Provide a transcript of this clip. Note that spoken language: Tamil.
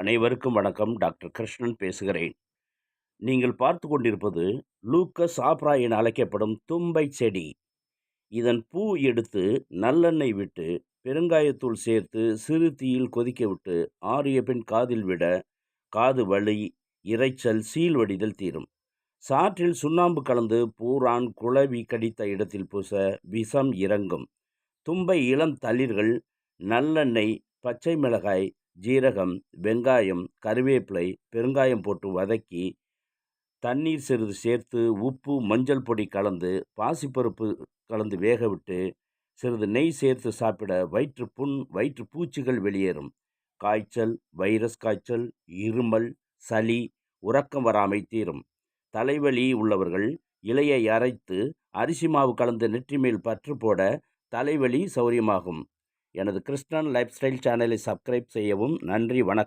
அனைவருக்கும் வணக்கம். டாக்டர் கிருஷ்ணன் பேசுகிறேன். நீங்கள் பார்த்து கொண்டிருப்பது லூக்கஸ் ஆப்ரா என அழைக்கப்படும் தும்பை செடி. இதன் பூ எடுத்து நல்லெண்ணெய் விட்டு பெருங்காயத்தூள் சேர்த்து சிறு தீயில் கொதிக்க விட்டு ஆறிய பின் காதில் விட காது வலி இரைச்சல் சீல் வடிதல் தீரும். சாற்றில் சுண்ணாம்பு கலந்து பூரான் குளவி கடித்த இடத்தில் பூச விஷம் இறங்கும். தும்பை இளம் தளிர்கள் நல்லெண்ணெய் பச்சை மிளகாய் ஜீரகம் வெங்காயம் கருவேப்பிலை பெருங்காயம் போட்டு வதக்கி தண்ணீர் சிறிது சேர்த்து உப்பு மஞ்சள் பொடி கலந்து பாசிப்பருப்பு கலந்து வேக விட்டு சிறிது நெய் சேர்த்து சாப்பிட வயிற்று புண் வயிற்று பூச்சிகள் வெளியேறும். காய்ச்சல் வைரஸ் காய்ச்சல் இருமல் சளி உறக்கம் வராமை தீரும். தலைவலி உள்ளவர்கள் இலையை அரைத்து அரிசி மாவு கலந்து நெற்றி மேல் பற்று போட தலைவலி சௌரியமாகும். எனது கிருஷ்ணன் லைஃப் ஸ்டைல் சேனலை சப்ஸ்கிரைப் செய்யவும் நன்றி வணக்கம்.